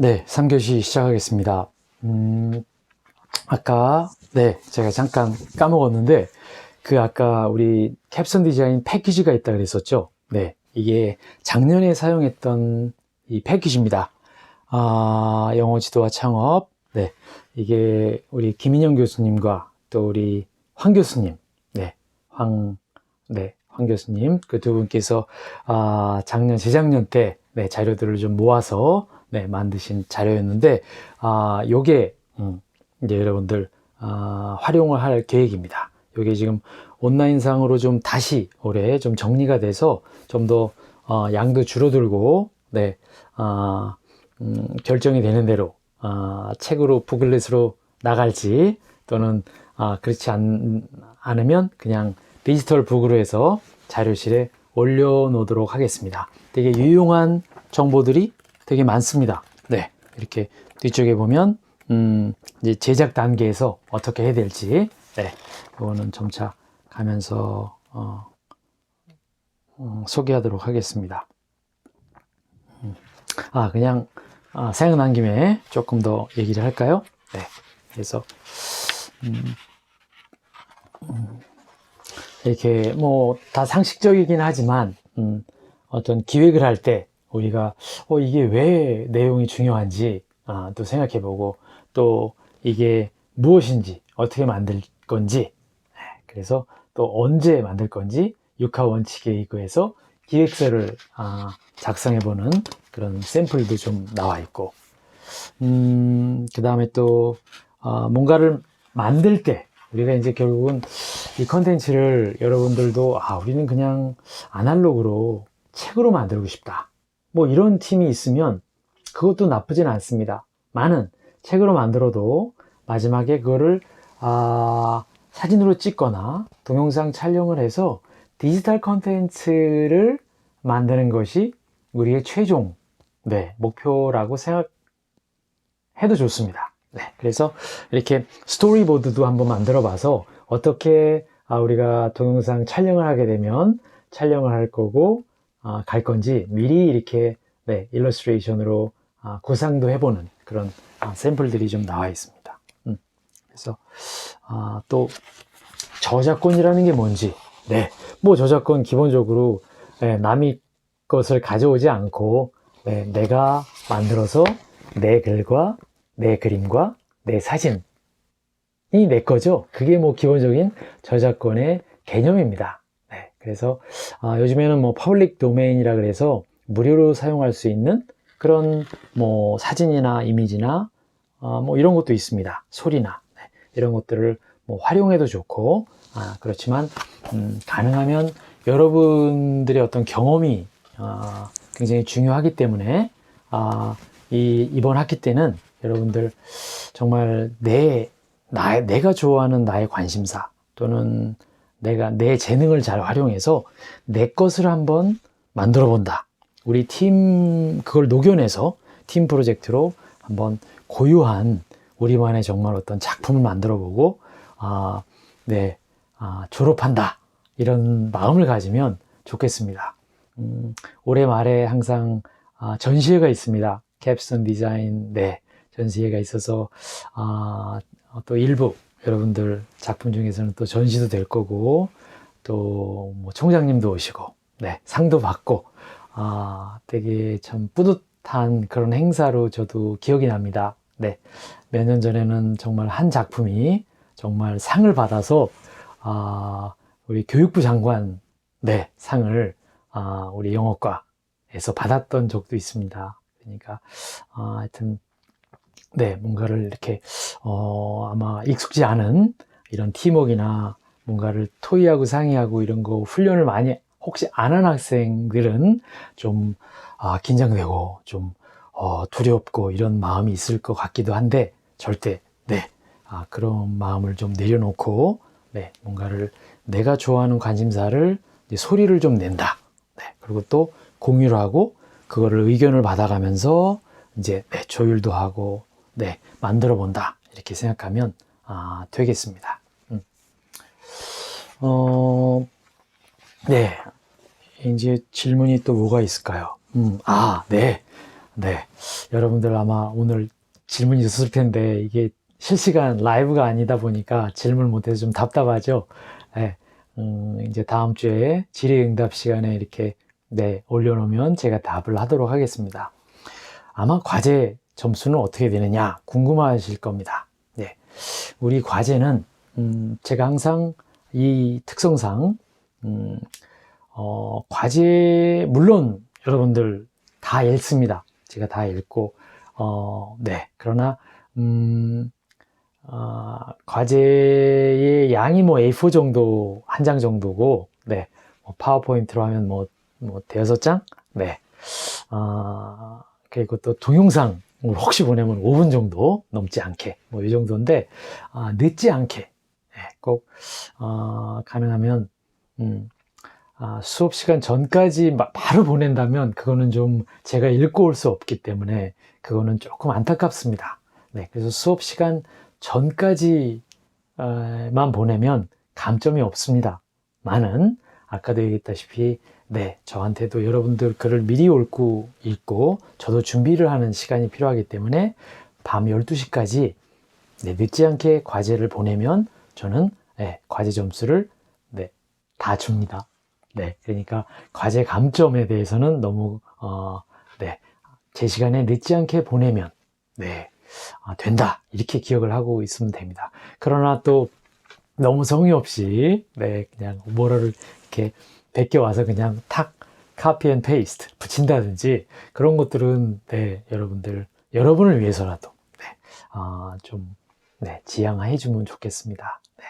네, 3교시 시작하겠습니다. 음, 아까, 네, 제가 잠깐 까먹었는데, 그 아까 우리 캡슨 디자인 패키지가 있다 그랬었죠? 네, 이게 작년에 사용했던 이 패키지입니다. 아, 영어 지도와 창업, 네, 이게 우리 김인영 교수님과 또 우리 황 교수님, 네, 황, 네, 황 교수님, 그 두 분께서, 아, 작년, 재작년 때, 네, 자료들을 좀 모아서, 네, 만드신 자료였는데, 아, 요게, 음, 이제 여러분들, 아, 활용을 할 계획입니다. 요게 지금 온라인상으로 좀 다시 올해 좀 정리가 돼서 좀 더, 어, 양도 줄어들고, 네, 아, 음, 결정이 되는 대로, 아, 책으로 북글렛으로 나갈지, 또는, 아, 그렇지 않, 않으면 그냥 디지털 북으로 해서 자료실에 올려놓도록 하겠습니다. 되게 유용한 정보들이 되게 많습니다. 네. 이렇게 뒤쪽에 보면, 음, 이제 제작 단계에서 어떻게 해야 될지, 네. 이거는 점차 가면서, 어, 음, 소개하도록 하겠습니다. 음. 아, 그냥, 아, 생각난 김에 조금 더 얘기를 할까요? 네. 그래서, 음, 음, 이렇게 뭐 다 상식적이긴 하지만, 음, 어떤 기획을 할 때 우리가 어, 이게 왜 내용이 중요한지 아, 또 생각해보고 또 이게 무엇인지 어떻게 만들 건지 네, 그래서 또 언제 만들 건지 육하 원칙에 의거해서 기획서를 아, 작성해보는 그런 샘플도 좀 나와 있고. 음, 그 다음에 또 아, 뭔가를 만들 때 우리가 이제 결국은 이 컨텐츠를 여러분들도 아 우리는 그냥 아날로그로 책으로 만들고 싶다 뭐 이런 팀이 있으면 그것도 나쁘진 않습니다. 많은 책으로 만들어도 마지막에 그거를 아, 사진으로 찍거나 동영상 촬영을 해서 디지털 컨텐츠를 만드는 것이 우리의 최종 네, 목표라고 생각해도 좋습니다. 네, 그래서 이렇게 스토리보드도 한번 만들어 봐서 어떻게 아, 우리가 동영상 촬영을 하게 되면 촬영을 할 거고 아, 갈 건지 미리 이렇게 네, 일러스트레이션으로 아, 구상도 해보는 그런 아, 샘플들이 좀 나와 있습니다. 음, 그래서 아, 또 저작권이라는 게 뭔지 네, 뭐 저작권 기본적으로 네, 남이 것을 가져오지 않고 네, 내가 만들어서 내 글과 내 그림과 내 사진이 내 거죠. 그게 뭐 기본적인 저작권의 개념입니다. 네, 그래서 아, 요즘에는 뭐 퍼블릭 도메인이라 그래서 무료로 사용할 수 있는 그런 뭐 사진이나 이미지나 어, 뭐 이런 것도 있습니다. 소리나 네, 이런 것들을 뭐 활용해도 좋고 아, 그렇지만 음, 가능하면 여러분들의 어떤 경험이 아, 굉장히 중요하기 때문에 아, 이 이번 학기 때는 여러분들 정말 내 나, 내가 좋아하는 나의 관심사 또는 내가 내 재능을 잘 활용해서 내 것을 한번 만들어 본다. 우리 팀 그걸 녹여내서 팀 프로젝트로 한번 고유한 우리만의 정말 어떤 작품을 만들어 보고 아, 네, 아, 졸업한다. 이런 마음을 가지면 좋겠습니다. 음, 올해 말에 항상 아, 전시회가 있습니다. 캡스톤 디자인, 네, 전시회가 있어서 아, 또 일부 여러분들 작품 중에서는 또 전시도 될 거고 또 뭐 총장님도 오시고 네 상도 받고 아 되게 참 뿌듯한 그런 행사로 저도 기억이 납니다. 네 몇 년 전에는 정말 한 작품이 정말 상을 받아서 아 우리 교육부 장관 네 상을 아 우리 영어과에서 받았던 적도 있습니다. 그러니까 아, 하여튼 네, 뭔가를 이렇게, 어, 아마 익숙지 않은 이런 팀워크나 뭔가를 토의하고 상의하고 이런 거 훈련을 많이 혹시 안 한 학생들은 좀, 아, 긴장되고 좀, 어, 두렵고 이런 마음이 있을 것 같기도 한데 절대, 네, 아, 그런 마음을 좀 내려놓고, 네, 뭔가를 내가 좋아하는 관심사를 소리를 좀 낸다. 네, 그리고 또 공유를 하고 그거를 의견을 받아가면서 이제 네, 조율도 하고 네, 만들어 본다. 이렇게 생각하면, 아, 되겠습니다. 음. 어, 네. 이제 질문이 또 뭐가 있을까요? 음, 아, 네. 네. 여러분들 아마 오늘 질문이 있었을 텐데 이게 실시간 라이브가 아니다 보니까 질문 못해서 좀 답답하죠. 네. 음, 이제 다음 주에 질의응답 시간에 이렇게 네, 올려놓으면 제가 답을 하도록 하겠습니다. 아마 과제 점수는 어떻게 되느냐 궁금하실 겁니다. 네. 우리 과제는 음, 제가 항상 이 특성상 음, 어, 과제 물론 여러분들 다 읽습니다. 제가 다 읽고 어, 네. 그러나 음, 어, 과제의 양이 뭐 A4 정도 한 장 정도고 네. 뭐 파워포인트로 하면 뭐, 뭐 대여섯 장? 네. 어, 그리고 또 동영상 혹시 보내면 5분 정도 넘지 않게 뭐 이 정도인데 아, 늦지 않게 네, 꼭 어, 가능하면 음, 아, 수업 시간 전까지 마- 바로 보낸다면 그거는 좀 제가 읽고 올 수 없기 때문에 그거는 조금 안타깝습니다. 네, 그래서 수업 시간 전까지만 보내면 감점이 없습니다. 많은 아까도 얘기했다시피 네, 저한테도 여러분들 글을 미리 읽고 읽고 저도 준비를 하는 시간이 필요하기 때문에 밤 12시까지 네, 늦지 않게 과제를 보내면 저는 네, 과제 점수를 네, 다 줍니다. 네, 그러니까 과제 감점에 대해서는 너무 어, 네, 제 시간에 늦지 않게 보내면 네, 아, 된다 이렇게 기억을 하고 있으면 됩니다. 그러나 또 너무 성의 없이 네, 그냥 뭐를 이렇게 베껴 와서 그냥 탁 카피 앤 페이스트 붙인다든지 그런 것들은 네, 여러분들 여러분을 위해서라도 네, 아, 좀 네, 지양해 주면 좋겠습니다. 네.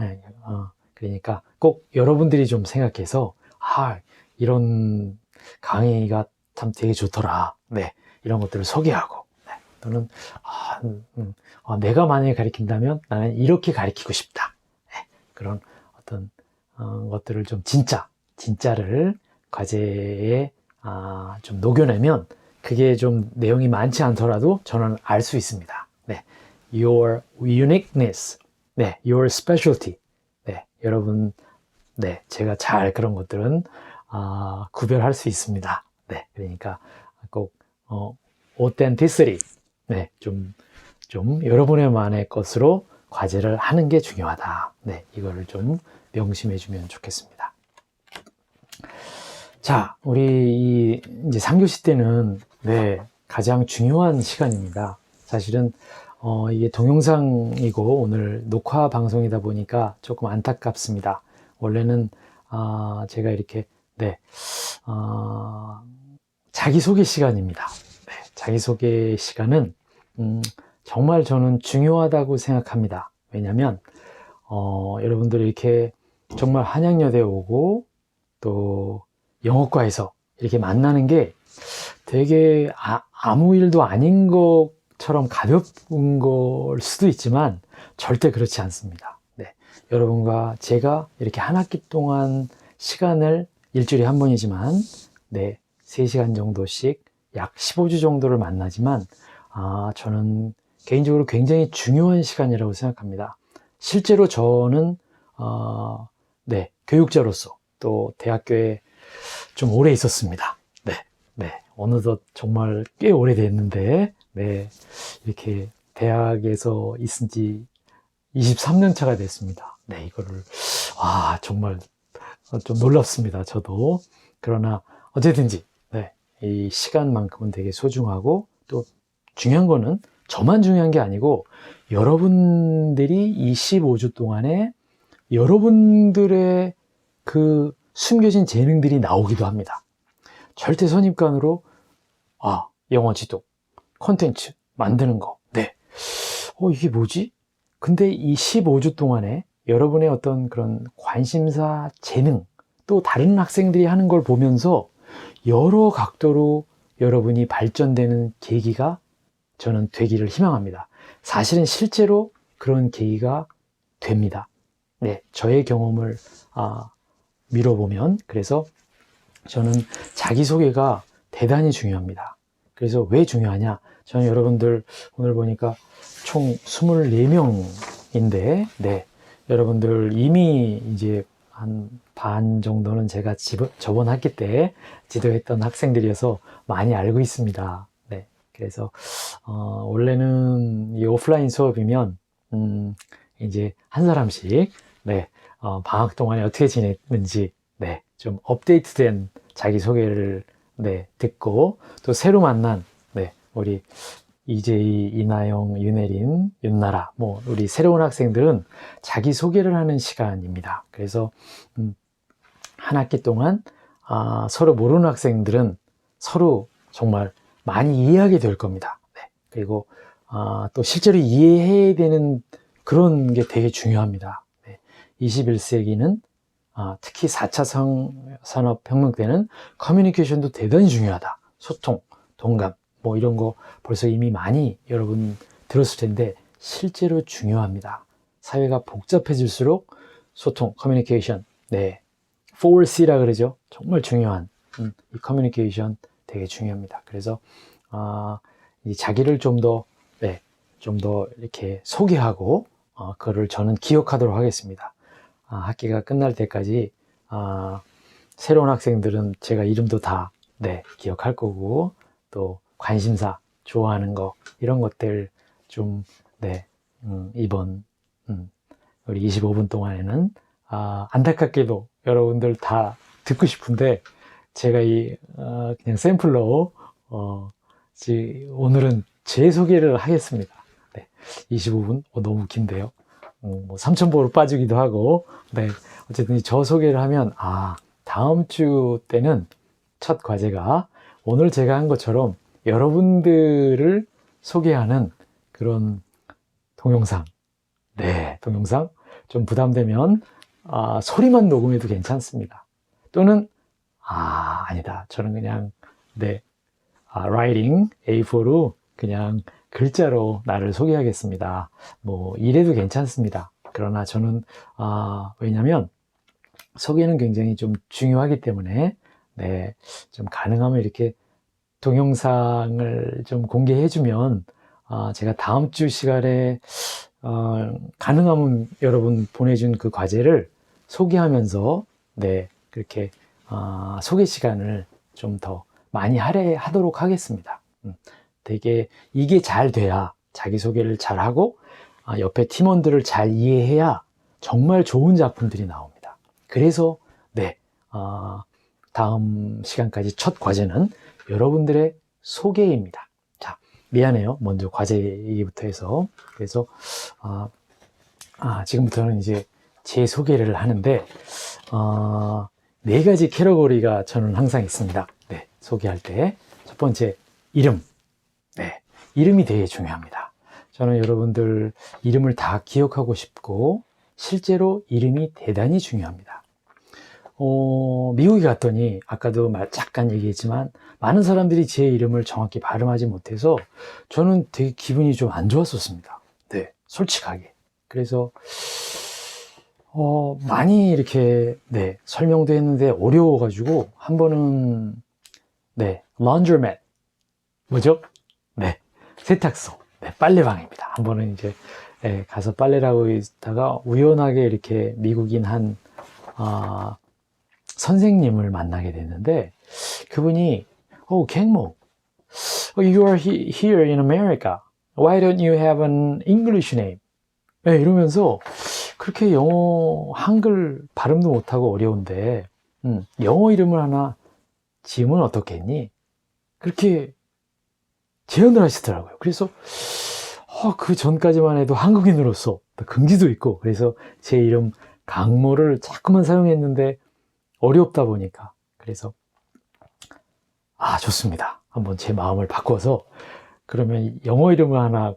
네, 어, 그러니까 꼭 여러분들이 좀 생각해서 아, 이런 강의가 참 되게 좋더라. 네. 이런 것들을 소개하고 네, 또는 아, 음, 음, 어, 내가 만약에 가르친다면 나는 이렇게 가르치고 싶다. 네, 그런 어떤 어, 것들을 좀 진짜 진짜를 과제에 아, 좀 녹여내면 그게 좀 내용이 많지 않더라도 저는 알 수 있습니다. 네. Your uniqueness. 네. Your specialty. 네. 여러분, 네. 제가 잘 그런 것들은 아, 구별할 수 있습니다. 네. 그러니까 꼭, 어, authenticity. 네. 좀, 좀 여러분의만의 것으로 과제를 하는 게 중요하다. 네. 이거를 좀 명심해 주면 좋겠습니다. 자, 우리 이 이제 3교시 때는 네, 가장 중요한 시간입니다. 사실은 어, 이게 동영상이고 오늘 녹화 방송이다 보니까 조금 안타깝습니다. 원래는 아, 제가 이렇게 네, 아, 자기소개 시간입니다. 네, 자기소개 시간은 음, 정말 저는 중요하다고 생각합니다. 왜냐하면 어, 여러분들이 이렇게 정말 한양여대 오고 또 영어과에서 이렇게 만나는 게 되게 아, 무 일도 아닌 것처럼 가벼운 걸 수도 있지만 절대 그렇지 않습니다. 네. 여러분과 제가 이렇게 한 학기 동안 시간을 일주일에 한 번이지만 네, 3시간 정도씩 약 15주 정도를 만나지만 아, 저는 개인적으로 굉장히 중요한 시간이라고 생각합니다. 실제로 저는 어, 네, 교육자로서 또 대학교에 좀 오래 있었습니다. 네, 네. 어느덧 정말 꽤 오래됐는데, 네. 이렇게 대학에서 있은 지 23년 차가 됐습니다. 네, 이거를, 와, 정말 좀 놀랍습니다. 저도. 그러나, 어쨌든지, 네. 이 시간만큼은 되게 소중하고, 또 중요한 거는 저만 중요한 게 아니고, 여러분들이 이 15주 동안에 여러분들의 그 숨겨진 재능들이 나오기도 합니다. 절대 선입관으로 아 영어 지도 콘텐츠 만드는 거 네. 어 이게 뭐지? 근데 이 15주 동안에 여러분의 어떤 그런 관심사 재능 또 다른 학생들이 하는 걸 보면서 여러 각도로 여러분이 발전되는 계기가 저는 되기를 희망합니다. 사실은 실제로 그런 계기가 됩니다. 네, 저의 경험을 아, 밀어보면 그래서 저는 자기소개가 대단히 중요합니다. 그래서 왜 중요하냐? 저는 여러분들 오늘 보니까 총 24명인데, 네. 여러분들 이미 이제 한 반 정도는 제가 집, 저번 학기 때 지도했던 학생들이어서 많이 알고 있습니다. 그래서 어, 원래는 이 오프라인 수업이면 음, 이제 한 사람씩 네, 어, 방학 동안에 어떻게 지냈는지 네, 좀 업데이트된 자기 소개를 네, 듣고 또 새로 만난 네, 우리 이재희, 이나영, 윤혜린, 윤나라 뭐 우리 새로운 학생들은 자기 소개를 하는 시간입니다. 그래서 음, 한 학기 동안 아, 서로 모르는 학생들은 서로 정말 많이 이해하게 될 겁니다. 네. 그리고 아, 또 실제로 이해해야 되는 그런 게 되게 중요합니다. 네. 21세기는 아, 특히 4차 성, 산업혁명 때는 커뮤니케이션도 대단히 중요하다. 소통, 동감, 뭐 이런 거 벌써 이미 많이 여러분 들었을 텐데 실제로 중요합니다. 사회가 복잡해질수록 소통, 커뮤니케이션, 네. 4C라 그러죠. 정말 중요한 음, 이 커뮤니케이션 되게 중요합니다. 그래서 아, 이 자기를 좀 더 네, 좀 더 이렇게 소개하고 어, 그거를 저는 기억하도록 하겠습니다. 아, 학기가 끝날 때까지 아, 새로운 학생들은 제가 이름도 다 네, 기억할 거고 또 관심사 좋아하는 거 이런 것들 좀 네, 음, 이번 음, 우리 25분 동안에는 아, 안타깝게도 여러분들 다 듣고 싶은데 제가 이 어, 그냥 샘플로 어, 지, 오늘은 제 소개를 하겠습니다. 네, 25분 어, 너무 긴데요. 어, 뭐 3,000보로 빠지기도 하고. 네, 어쨌든 저 소개를 하면 아 다음 주 때는 첫 과제가 오늘 제가 한 것처럼 여러분들을 소개하는 그런 동영상. 네 동영상 좀 부담되면 아, 소리만 녹음해도 괜찮습니다. 또는 아 아니다. 저는 그냥 네. 아, writing A4로 그냥 글자로 나를 소개하겠습니다. 뭐 이래도 괜찮습니다. 그러나 저는 아, 왜냐하면 소개는 굉장히 좀 중요하기 때문에 네, 좀 가능하면 이렇게 동영상을 좀 공개해주면 아, 제가 다음 주 시간에 어, 가능하면 여러분 보내준 그 과제를 소개하면서 네 그렇게 아, 소개 시간을 좀 더 많이 할애 하도록 하겠습니다. 음, 되게 이게 잘 돼야 자기 소개를 잘 하고 아, 옆에 팀원들을 잘 이해해야 정말 좋은 작품들이 나옵니다. 그래서 네 아, 다음 시간까지 첫 과제는 여러분들의 소개입니다. 자 미안해요. 먼저 과제 얘기부터 해서 그래서 아, 아, 지금부터는 이제 제 소개를 하는데 어, 네 가지 캐러고리가 저는 항상 있습니다. 네, 소개할 때 첫 번째 이름. 네, 이름이 되게 중요합니다. 저는 여러분들 이름을 다 기억하고 싶고 실제로 이름이 대단히 중요합니다. 어, 미국에 갔더니 아까도 말 잠깐 얘기했지만 많은 사람들이 제 이름을 정확히 발음하지 못해서 저는 되게 기분이 좀 안 좋았었습니다. 네, 솔직하게. 그래서 어, 많이 이렇게, 네, 설명도 했는데 어려워가지고, 한 번은, 네, laundromat. 뭐죠? 네, 세탁소. 네, 빨래방입니다. 한 번은 이제, 네, 가서 빨래를 하고 있다가 우연하게 이렇게 미국인 한, 아, 선생님을 만나게 됐는데, 그분이, oh, 갱모. Oh, you are he- here in America. Why don't you have an English name? 네, 이러면서, 그렇게 영어 한글 발음도 못하고 어려운데 음, 영어 이름을 하나 지으면 어떻겠니? 그렇게 제안을 하시더라고요. 그래서 어, 그 전까지만 해도 한국인으로서 또 긍지도 있고 그래서 제 이름 강모를 자꾸만 사용했는데 어렵다 보니까 그래서 아 좋습니다. 한번 제 마음을 바꿔서 그러면 영어 이름을 하나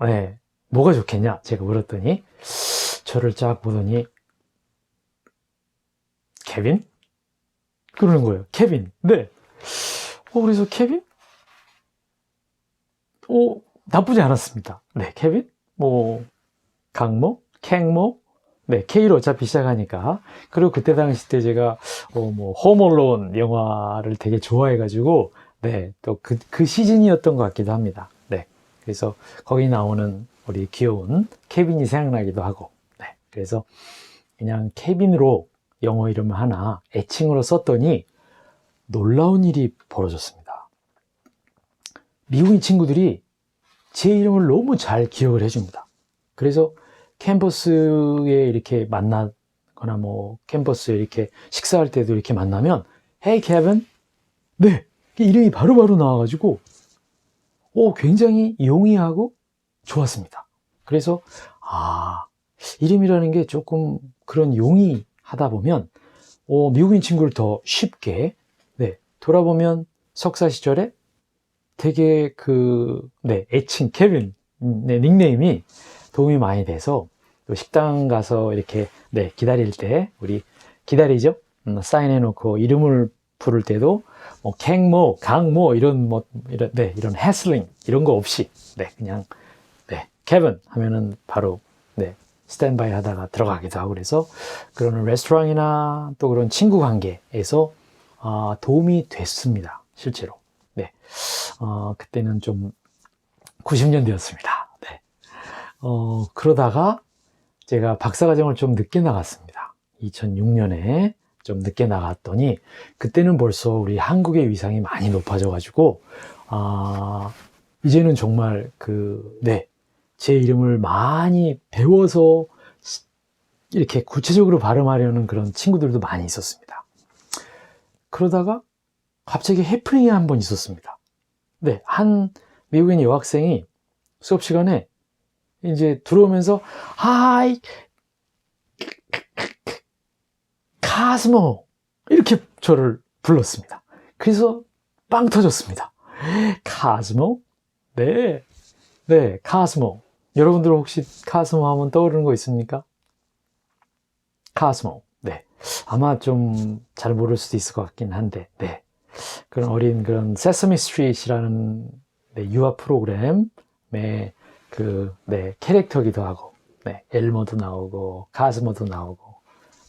네, 뭐가 좋겠냐? 제가 물었더니 저를 쫙 보더니 케빈? 그러는 거예요. 케빈. 네. 어, 그래서 케빈? 어, 나쁘지 않았습니다. 네, 케빈? 뭐, 강모? 캥모? 네, K로 어차피 시작하니까. 그리고 그때 당시 때 제가, 어, 뭐, 홈얼론 영화를 되게 좋아해가지고, 네, 또 그, 그 시즌이었던 것 같기도 합니다. 네. 그래서 거기 나오는 우리 귀여운 케빈이 생각나기도 하고, 네. 그래서 그냥 케빈으로 영어 이름을 하나 애칭으로 썼더니 놀라운 일이 벌어졌습니다. 미국인 친구들이 제 이름을 너무 잘 기억을 해줍니다. 그래서 캠퍼스에 이렇게 만나거나 뭐 캠퍼스에 이렇게 식사할 때도 이렇게 만나면 Hey Kevin, 네 이름이 바로바로 나와가지고 오 굉장히 용이하고 좋았습니다. 그래서 아 이름이라는 게 조금 그런 용이하다 보면 어, 미국인 친구를 더 쉽게 네, 돌아보면 석사 시절에 되게 그 네, 애칭 케빈 음, 네, 닉네임이 도움이 많이 돼서 또 식당 가서 이렇게 네, 기다릴 때 우리 기다리죠. 음, 사인해 놓고 이름을 부를 때도 뭐 갱모, 강모 이런 뭐 이런 네, 이런 해슬링 이런 거 없이 네, 그냥 네, 케빈 하면은 바로 네, 스탠바이 하다가 들어가기도 하고 그래서 그런 레스토랑이나 또 그런 친구 관계에서 아, 도움이 됐습니다. 실제로. 네. 어, 그때는 좀 90년대였습니다. 네. 어, 그러다가 제가 박사과정을 좀 늦게 나갔습니다. 2006년에 좀 늦게 나갔더니 그때는 벌써 우리 한국의 위상이 많이 높아져 가지고 아, 이제는 정말 그, 네. 제 이름을 많이 배워서 이렇게 구체적으로 발음하려는 그런 친구들도 많이 있었습니다. 그러다가 갑자기 해프닝이 한 번 있었습니다. 네, 한 미국인 여학생이 수업 시간에 이제 들어오면서 하이 카스모 이렇게 저를 불렀습니다. 그래서 빵 터졌습니다. 카스모? 네, 네, 카스모. 여러분들 혹시 카스모 하면 떠오르는 거 있습니까? 카스모. 네. 아마 좀 잘 모를 수도 있을 것 같긴 한데, 네. 그런 어린 그런 세서미 스트릿이라는 네, 유아 프로그램의 그, 네, 캐릭터기도 하고, 네, 엘모도 나오고, 카스모도 나오고,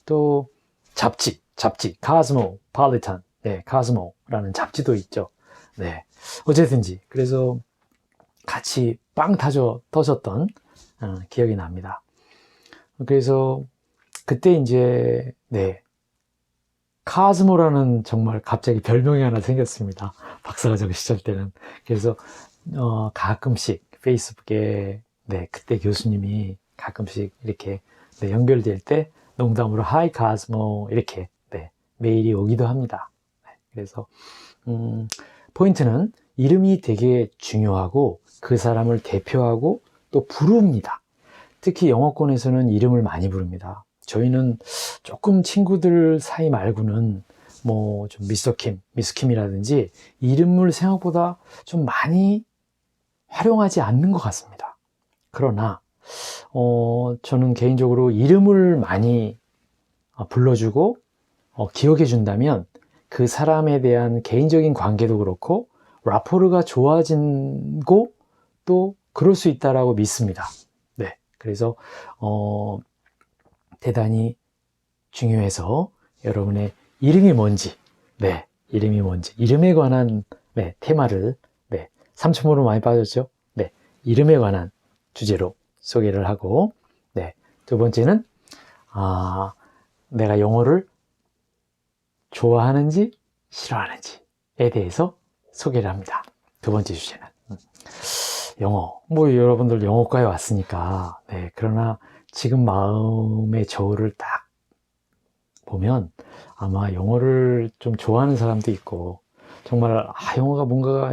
또 잡지, 잡지, 카스모, 팔리탄, 네, 카스모라는 잡지도 있죠. 네. 어쨌든지, 그래서 같이 빵 타져 터졌던 어, 기억이 납니다. 그래서 그때 이제 네 카즈모라는 정말 갑자기 별명이 하나 생겼습니다. 박사과정 시절 때는 그래서 어, 가끔씩 페이스북에 네 그때 교수님이 가끔씩 이렇게 네, 연결될 때 농담으로 하이 카즈모 이렇게 네, 메일이 오기도 합니다. 네, 그래서 음, 포인트는 이름이 되게 중요하고 그 사람을 대표하고 또 부릅니다. 특히 영어권에서는 이름을 많이 부릅니다. 저희는 조금 친구들 사이 말고는 뭐 좀 미스터 킴, 미스 킴이라든지 이름을 생각보다 좀 많이 활용하지 않는 것 같습니다. 그러나 어, 저는 개인적으로 이름을 많이 어, 불러주고 어, 기억해 준다면 그 사람에 대한 개인적인 관계도 그렇고 라포르가 좋아지고 또 그럴 수 있다라고 믿습니다. 네. 그래서 어 대단히 중요해서 여러분의 이름이 뭔지, 네, 이름이 뭔지, 이름에 관한 네, 테마를 네, 삼천으로 많이 빠졌죠. 네, 이름에 관한 주제로 소개를 하고, 네, 두 번째는 아, 내가 영어를 좋아하는지 싫어하는지에 대해서 소개를 합니다. 두 번째 주제는 음. 영어. 뭐 여러분들 영어과에 왔으니까 네, 그러나 지금 마음의 저울을 딱 보면 아마 영어를 좀 좋아하는 사람도 있고 정말 아 영어가 뭔가